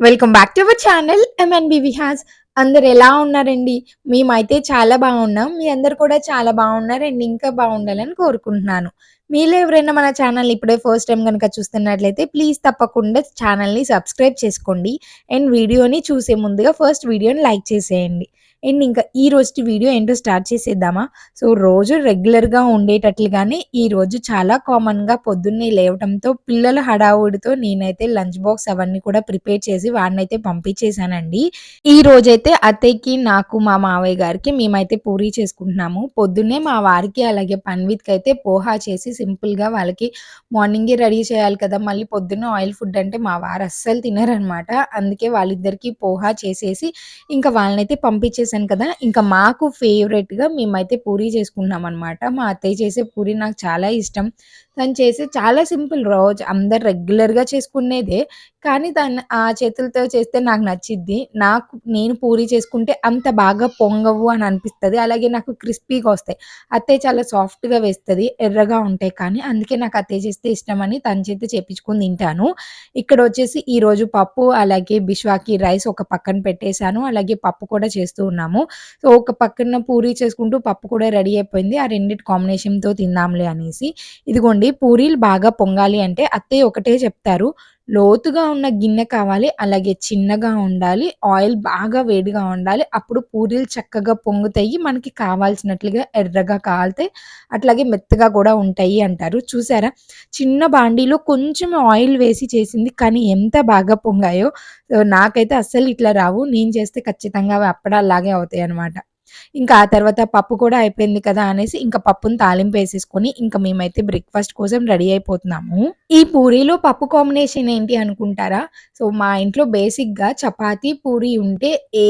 Welcome back to our channel MNB Vihas అందరు ఎలా ఉన్నారండి? మేమైతే చాలా బాగున్నాం. మీ అందరు కూడా చాలా బాగున్నారండి. ఇంకా బాగుండాలని కోరుకుంటున్నాను. మీలో ఎవరైనా మన ఛానల్ ఇప్పుడే ఫస్ట్ టైం కనుక చూస్తున్నట్లయితే ప్లీజ్ తప్పకుండా ఛానల్ని సబ్స్క్రైబ్ చేసుకోండి. అండ్ వీడియోని చూసే ముందుగా ఫస్ట్ వీడియోని లైక్ చేసేయండి. అండ్ ఇంకా ఈ రోజు వీడియో ఏంటో స్టార్ట్ చేసేద్దామా? సో రోజు రెగ్యులర్గా ఉండేటట్లుగానే ఈ రోజు చాలా కామన్గా పొద్దున్నే లేవటంతో పిల్లల హడావుడితో నేనైతే లంచ్ బాక్స్ అవన్నీ కూడా ప్రిపేర్ చేసి వాడినైతే పంపించేశానండి. ఈ రోజైతే అత్తయ్యకి నాకు మా మావయ్య గారికి మేమైతే పూరీ చేసుకుంటున్నాము. పొద్దున్నే మా వారికి అలాగే పన్విత్కి అయితే పోహా చేసి సింపుల్గా వాళ్ళకి మార్నింగే రెడీ చేయాలి కదా మళ్ళీ పొద్దున్న ఆయిల్ ఫుడ్ అంటే మా వారు అస్సలు తినరనమాట. అందుకే వాళ్ళిద్దరికీ పోహా చేసేసి ఇంకా వాళ్ళనైతే చేశాను కదా. ఇంకా మాకు ఫేవరెట్గా మేమైతే పూరి చేసుకున్నాం అనమాట మా అత్తయ్య చేసే పూరి నాకు చాలా ఇష్టం. తను చేసే చాలా సింపుల్ రోజు. అందరు రెగ్యులర్గా చేసుకునేదే. కానీ తను ఆ చేతులతో చేస్తే నాకు నచ్చిద్ది. నాకు నేను పూరీ చేసుకుంటే అంత బాగా పొంగవు అని అనిపిస్తుంది. అలాగే నాకు క్రిస్పీగా వస్తాయి. అత్తయ్య చాలా సాఫ్ట్గా వేస్తుంది. ఎర్రగా ఉంటాయి కానీ అందుకే నాకు అత్తయ్య చేస్తే ఇష్టమని తన చేత చేపించుకొని తింటాను. ఇక్కడ వచ్చేసి ఈరోజు పప్పు అలాగే బిష్వాకి రైస్ ఒక పక్కన పెట్టేశాను. అలాగే పప్పు కూడా చేస్తూ ఉన్నాము. సో ఒక పక్కన పూరీ చేసుకుంటూ పప్పు కూడా రెడీ అయిపోయింది. ఆ రెండింటి కాంబినేషన్తో తిందాంలే అనేసి. ఇదిగోండి పూరీలు బాగా పొంగాలి అంటే అత్తయ్య ఒకటే చెప్తారు. లోతుగా ఉన్న గిన్నె కావాలి అలాగే చిన్నగా ఉండాలి ఆయిల్ బాగా వేడిగా ఉండాలి. అప్పుడు పూరీలు చక్కగా పొంగుతాయి మనకి కావాల్సినట్లుగా ఎర్రగా కాలుతాయి అట్లాగే మెత్తగా కూడా ఉంటాయి అంటారు. చూసారా? చిన్న బాండీలో కొంచెం ఆయిల్ వేసి చేసింది కానీ ఎంత బాగా పొంగాయో నాకైతే అస్సలు ఇట్లా రావు. నేను చేస్తే ఖచ్చితంగా అవి అప్పడాలాగే అవుతాయి అనమాట ఇంకా ఆ తర్వాత పప్పు కూడా అయిపోయింది కదా అనేసి ఇంకా పప్పుని తాలింపు వేసేసుకొని ఇంకా మేమైతే బ్రేక్ఫాస్ట్ కోసం రెడీ అయిపోతున్నాము. ఈ పూరీలో పప్పు కాంబినేషన్ ఏంటి అనుకుంటారా? సో మా ఇంట్లో బేసిక్గా చపాతీ పూరి ఉంటే ఏ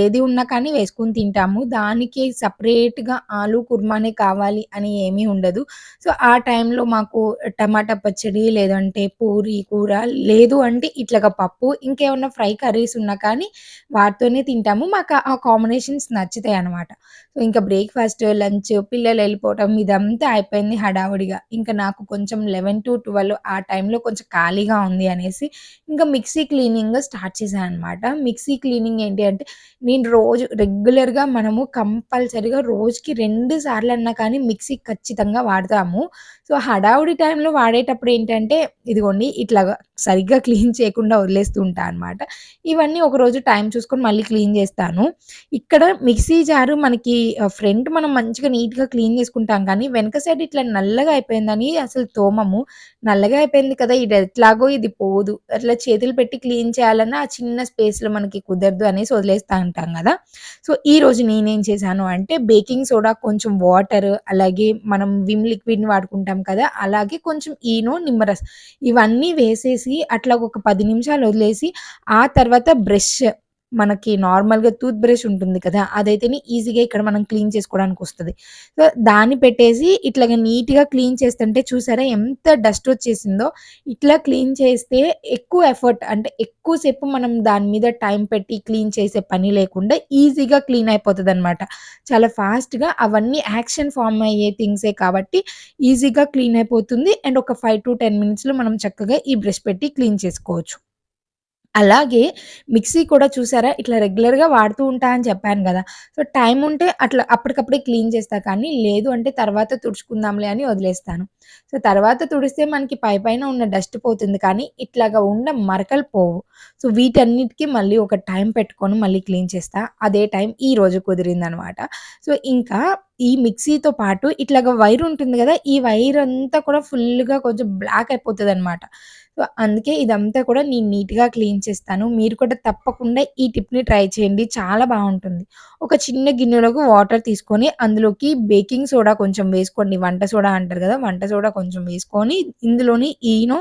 ఏది ఉన్నా కానీ వేసుకొని తింటాము. దానికి సపరేట్గా ఆలు కుర్మానే కావాలి అని ఏమీ ఉండదు. సో ఆ టైంలో మాకు టమాటా పచ్చడి లేదంటే పూరి కూర లేదు అంటే ఇట్లాగా పప్పు ఇంకేమన్నా ఫ్రై కర్రీస్ ఉన్నా కానీ వాటితోనే తింటాము. మాకు ఆ కాంబినేషన్స్ ఉంటాయి అనమాట సో ఇంకా బ్రేక్ఫాస్ట్ లంచ్ పిల్లలు వెళ్ళిపోవటం ఇదంతా అయిపోయింది హడావుడిగా. ఇంకా నాకు కొంచెం లెవెన్ టు ట్వెల్వ్ ఆ టైంలో కొంచెం ఖాళీగా ఉంది అనేసి ఇంకా మిక్సీ క్లీనింగ్ స్టార్ట్ చేశాను అనమాట మిక్సీ క్లీనింగ్ ఏంటి అంటే నేను రోజు రెగ్యులర్గా మనము కంపల్సరీగా రోజుకి రెండు సార్లు అన్నా కానీ మిక్సీ ఖచ్చితంగా వాడతాము. సో హడావుడి టైంలో వాడేటప్పుడు ఏంటంటే ఇదిగోండి ఇట్లా సరిగ్గా క్లీన్ చేయకుండా వదిలేస్తూ ఉంటాను అనమాట ఇవన్నీ ఒకరోజు టైం చూసుకొని మళ్ళీ క్లీన్ చేస్తాను. ఇక్కడ మిక్సీ జారు మనకి ఫ్రంట్ మనం మంచిగా నీట్గా క్లీన్ చేసుకుంటాం. కానీ వెనక సైడ్ ఇట్లా నల్లగా అయిపోయిందని అసలు తోమము. నల్లగా అయిపోయింది కదా ఇది ఎట్లాగో ఇది పోదు. అట్లా చేతులు పెట్టి క్లీన్ చేయాలన్నా ఆ చిన్న స్పేస్లో మనకి కుదరదు అనేసి వదిలేస్తూ ఉంటాం కదా. సో ఈ రోజు నేనేం చేశాను అంటే బేకింగ్ సోడా కొంచెం వాటర్ అలాగే మనం విమ్ లిక్విడ్ని వాడుకుంటాం కదా అలాగే కొంచెం ఈనో నిమ్మరస్ ఇవన్నీ వేసేసి అట్లా ఒక పది నిమిషాలు వదిలేసి ఆ తర్వాత బ్రష్ మనకి నార్మల్‌గా టూత్ బ్రష్ ఉంటుంది కదా! అదైతేనే ఈజీగా ఇక్కడ మనం క్లీన్ చేసుకోవడానికి వస్తుంది సో, దాన్ని పెట్టేసి ఇట్లాగా నీట్‌గా క్లీన్ చేస్తుంటే చూసారా ఎంత డస్ట్ వచ్చేసిందో. ఇట్లా క్లీన్ చేస్తే ఎక్కువ ఎఫర్ట్ అంటే ఎక్కువ సేపు మనం దాని మీద టైం పెట్టి క్లీన్ చేసే పని లేకుండా ఈజీగా క్లీన్ అయిపోతుంది అనమాట చాలా ఫాస్ట్‌గా అవన్నీ యాక్షన్ ఫార్మ్ అయ్యే థింగ్సే కాబట్టి ఈజీగా క్లీన్ అయిపోతుంది. అండ్ ఒక 5-10 మినిట్స్‌లో మనం చక్కగా ఈ బ్రష్ పెట్టి క్లీన్ చేసుకోవచ్చు. అలాగే మిక్సీ కూడా చూసారా ఇట్లా రెగ్యులర్‌గా వాడుతూ ఉంటా అని చెప్పాను కదా సో, టైం ఉంటే అట్లా అప్పటికప్పుడే క్లీన్ చేస్తా కానీ లేదు అంటే తర్వాత తుడుచుకుందాంలే అని వదిలేస్తాను. సో, తర్వాత తుడిస్తే మనకి పై పైన ఉన్న డస్ట్ పోతుంది కానీ ఇట్లాగా ఉన్న మరకలు పోవు. సో, వీటన్నిటికి మళ్ళీ ఒక టైం పెట్టుకొని మళ్ళీ క్లీన్ చేస్తా. అదే టైం ఈ రోజు కుదిరింది కుదిరిందనమాట. సో, ఇంకా ఈ మిక్సీతో పాటు ఇట్లాగా వైర్ ఉంటుంది కదా ఈ వైర్ అంతా కూడా ఫుల్‌గా కొంచెం బ్లాక్ అయిపోతుంది అనమాట సో, అందుకే ఇదంతా కూడా నేను నీట్‌గా క్లీన్ చేస్తాను. మీరు కూడా తప్పకుండా ఈ టిప్‌ని ట్రై చేయండి. చాలా బాగుంటుంది ఒక చిన్న గిన్నెలోకి వాటర్ తీసుకొని అందులోకి బేకింగ్ సోడా కొంచెం వేసుకోండి. వంట సోడా అంటారు కదా వంట సోడా కొంచెం వేసుకొని ఇందులోని ఈనో,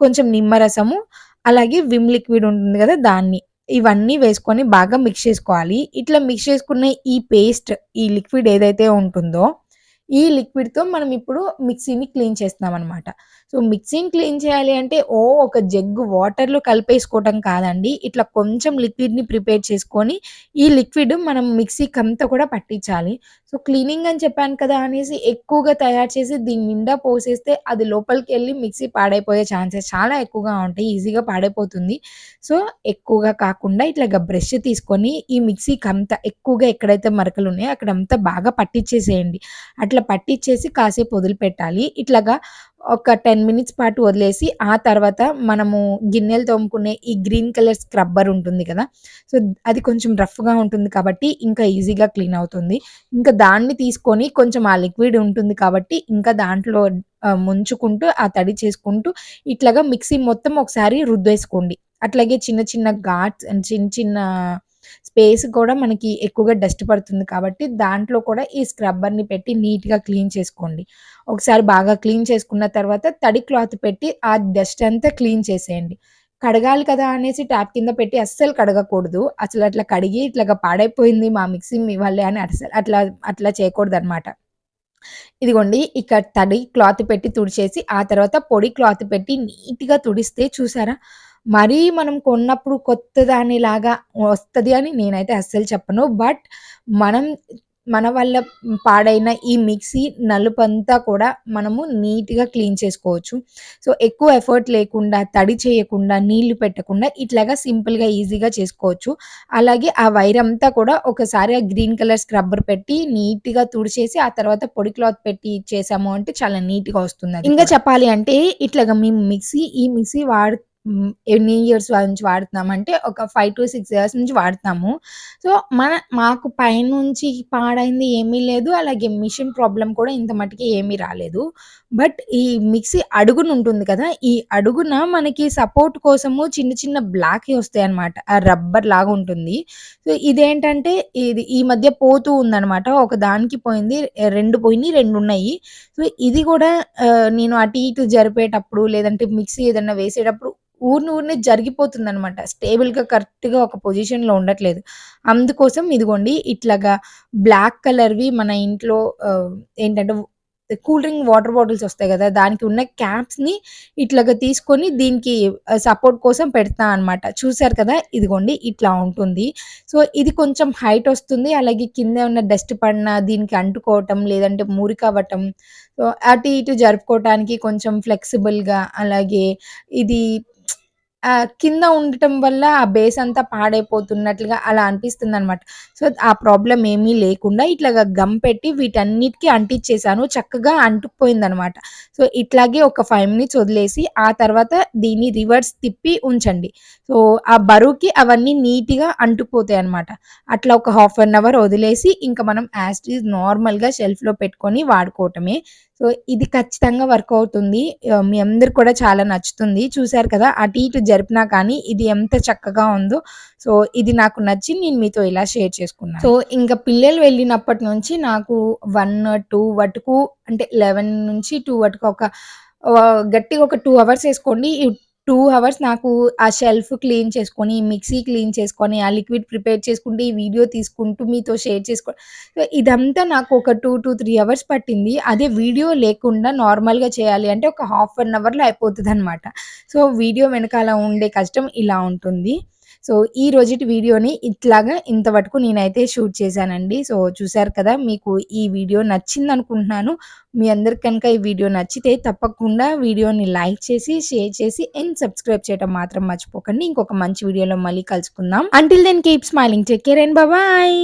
కొంచెం నిమ్మరసము, అలాగే విమ్ లిక్విడ్ ఉంటుంది కదా దాన్ని ఇవన్నీ వేసుకొని బాగా మిక్స్ చేసుకోవాలి. ఇట్లా మిక్స్ చేసుకున్న ఈ పేస్ట్ ఈ లిక్విడ్ ఏదైతే ఉంటుందో ఈ లిక్విడ్‌తో మనం ఇప్పుడు మిక్సీని క్లీన్ చేస్తున్నామనమాట. సో, మిక్సీని క్లీన్ చేయాలి అంటే ఓ ఒక జగ్గు వాటర్‌లో కలిపేసుకోవటం కాదండి. ఇట్లా కొంచెం లిక్విడ్‌ని ప్రిపేర్ చేసుకొని, ఈ లిక్విడ్ మనం మిక్సీకంతా కూడా పట్టించాలి. సో, క్లీనింగ్ అని చెప్పాను కదా అనేసి ఎక్కువగా తయారు చేసి దీని నిండా పోసేస్తే అది లోపలికి వెళ్ళి మిక్సీ పాడైపోయే ఛాన్సెస్ చాలా ఎక్కువగా ఉంటాయి. ఈజీగా పాడైపోతుంది. సో, ఎక్కువగా కాకుండా ఇట్లాగా బ్రష్ తీసుకొని ఈ మిక్సీకి అంత ఎక్కువగా ఎక్కడైతే మరకలు ఉన్నాయో అక్కడ అంతా బాగా పట్టిచ్చేసేయండి. అట్లా పట్టిచ్చేసి కాసేపు వదిలిపెట్టాలి. ఇట్లాగా ఒక 10 మినిట్స్ పాటు వదిలేసి, ఆ తర్వాత మనము గిన్నెలు తోముకునే ఈ గ్రీన్ కలర్ స్క్రబ్బర్ ఉంటుంది కదా! సో, అది కొంచెం రఫ్‌గా ఉంటుంది కాబట్టి ఇంకా ఈజీగా క్లీన్ అవుతుంది. ఇంకా దాన్ని తీసుకొని కొంచెం ఆ లిక్విడ్ ఉంటుంది కాబట్టి ఇంకా దాంట్లో ముంచుకుంటూ ఆ తడి చేసుకుంటూ ఇట్లాగా మిక్సీ మొత్తం ఒకసారి రుద్దేసుకోండి. అట్లాగే చిన్న చిన్న ఘాట్స్ అండ్ చిన్న చిన్న స్పేస్ కూడా మనకి ఎక్కువగా డస్ట్ పడుతుంది కాబట్టి దాంట్లో కూడా ఈ స్క్రబ్బర్‌ని పెట్టి నీట్‌గా క్లీన్ చేసుకోండి. ఒకసారి బాగా క్లీన్ చేసుకున్న తర్వాత తడి క్లాత్ పెట్టి ఆ డస్ట్ అంతా క్లీన్ చేసేయండి. కడగాలి కదా అనేసి ట్యాప్ కింద పెట్టి అస్సలు కడగకూడదు. అసలు అట్లా కడిగి ఇట్లాగా పాడైపోయింది మా మిక్సీ మీ వల్లే అని అసలు అట్లా అట్లా చేయకూడదు అనమాట ఇదిగోండి ఇక్కడ తడి క్లాత్ పెట్టి తుడిచేసి, ఆ తర్వాత పొడి క్లాత్ పెట్టి నీట్‌గా తుడిస్తే చూసారా? మరీ మనం కొన్నప్పుడు కొత్త దానిలాగా వస్తది అని నేనైతే అస్సలు చెప్పను. బట్ మనం మన వల్ల పాడైన ఈ మిక్సీ నలుపంతా కూడా మనము నీట్‌గా క్లీన్ చేసుకోవచ్చు. సో, ఎక్కువ ఎఫర్ట్ లేకుండా, తడి చేయకుండా, నీళ్ళు పెట్టకుండా ఇట్లాగా సింపుల్‌గా, ఈజీగా చేసుకోవచ్చు. అలాగే ఆ వైరంతా కూడా ఒకసారి ఆ గ్రీన్ కలర్ స్క్రబ్బర్ పెట్టి నీట్‌గా తుడిచేసి, ఆ తర్వాత పొడి క్లాత్ పెట్టి చేశాము అంటే చాలా నీట్‌గా వస్తుందది. ఇంకా చెప్పాలి అంటే ఇట్లాగా మేము మిక్సీ ఈ మిక్సీ వాడు. ఎన్ని ఇయర్స్ నుంచి వాడుతున్నామంటే ఒక 5-6 ఇయర్స్ నుంచి వాడుతున్నాము. సో, మన మాకు పైనుంచి పాడైంది ఏమీ లేదు. అలాగే మిషన్ ప్రాబ్లం కూడా ఇంత మటికి ఏమీ రాలేదు. బట్ ఈ మిక్సీ అడుగున ఉంటుంది కదా! ఈ అడుగున మనకి సపోర్ట్ కోసము చిన్న చిన్న బ్లాక్ వస్తాయన్నమాట. ఆ రబ్బర్ లాగా ఉంటుంది. సో, ఇదేంటంటే ఇది ఈ మధ్య పోతూ ఉందనమాట. ఒక దానికి పోయింది. రెండు పోయినాయి రెండు ఉన్నాయి. సో, ఇది కూడా నేను అటు ఇటు జరిపేటప్పుడు లేదంటే మిక్సీ ఏదన్నా వేసేటప్పుడు ఊరిన ఊరినే జరిగిపోతుందనమాట. స్టేబుల్‌గా కరెక్ట్‌గా ఒక పొజిషన్‌లో ఉండట్లేదు. అందుకోసం ఇదిగోండి ఇట్లాగా బ్లాక్ కలర్‌వి మన ఇంట్లో ఏంటంటే కూల్ డ్రింక్ వాటర్ బాటిల్స్ వస్తాయి కదా దానికి ఉన్న క్యాప్స్‌ని ఇట్లాగా తీసుకొని దీనికి సపోర్ట్ కోసం పెడతా అనమాట. చూసారు కదా! ఇదిగోండి ఇట్లా ఉంటుంది. సో, ఇది కొంచెం హైట్ వస్తుంది. అలాగే కింద ఉన్న డస్ట్ పడిన దీనికి అంటుకోవటం, లేదంటే మురికవ్వటం, సో, అటు ఇటు జరుపుకోవటానికి కొంచెం ఫ్లెక్సిబుల్‌గా అలాగే ఇది ఆహ్, కింద ఉండటం వల్ల ఆ బేస్ అంతా పాడైపోతున్నట్లుగా అలా అనిపిస్తుందనమాట. సో, ఆ ప్రాబ్లమ్ ఏమీ లేకుండా ఇట్లాగా గమ్ పెట్టి వీటన్నిటికి అంటించేసాను. చక్కగా అంటుకుపోయిందనమాట. సో, ఇట్లాగే ఒక 5 మినిట్స్ వదిలేసి, ఆ తర్వాత దీన్ని రివర్స్ తిప్పి ఉంచండి. సో, ఆ బరువుకి అవన్నీ నీట్‌గా అంటుకుపోతాయనమాట. అట్లా ఒక హాఫ్ అన్ అవర్ వదిలేసి ఇంక మనం యాస్ట్ ఇట్ ఈజ్ నార్మల్‌గా షెల్ఫ్‌లో పెట్టుకొని వాడుకోవటమే. సో, ఇది ఖచ్చితంగా వర్క్ అవుతుంది. మీ అందరికి కూడా చాలా నచ్చుతుంది. చూసారు కదా! అటు ఇటు జరిపినా కానీ ఇది ఎంత చక్కగా ఉందో. సో, ఇది నాకు నచ్చి నేను మీతో ఇలా షేర్ చేసుకున్నాను. సో, ఇంకా పిల్లలు వెళ్ళినప్పటి నుంచి నాకు 1, 2 వటుకు అంటే 11 నుంచి టూ వటుకు ఒక గట్టిగా ఒక టూ అవర్స్ వేసుకోండి టూ అవర్స్ నాకు ఆ షెల్ఫ్ క్లీన్ చేసుకొని, మిక్సీ క్లీన్ చేసుకొని, ఆ లిక్విడ్ ప్రిపేర్ చేసుకుంటూ, ఈ వీడియో తీసుకుంటూ మీతో షేర్ చేసుకో సో, ఇదంతా నాకు ఒక 2-3 అవర్స్ పట్టింది. అదే వీడియో లేకుండా నార్మల్‌గా చేయాలి అంటే ఒక హాఫ్ అన్ అవర్‌లో అయిపోతుంది అనమాట సో, వీడియో వెనకాల ఉండే కష్టం ఇలా ఉంటుంది. సో, ఈ రోజుటి వీడియోని ఇట్లాగా ఇంతవరకు నేనైతే షూట్ చేశానండి. సో, చూసారు కదా! మీకు ఈ వీడియో నచ్చింది అనుకుంటున్నాను మీ అందరికి కనుక ఈ వీడియో నచ్చితే తప్పకుండా వీడియోని లైక్ చేసి, షేర్ చేసి అండ్ సబ్స్క్రైబ్ చేయడం మాత్రం మర్చిపోకండి. ఇంకొక మంచి వీడియోలో మళ్ళీ కలుసుకుందాం. Until then keep smiling. Take care and bye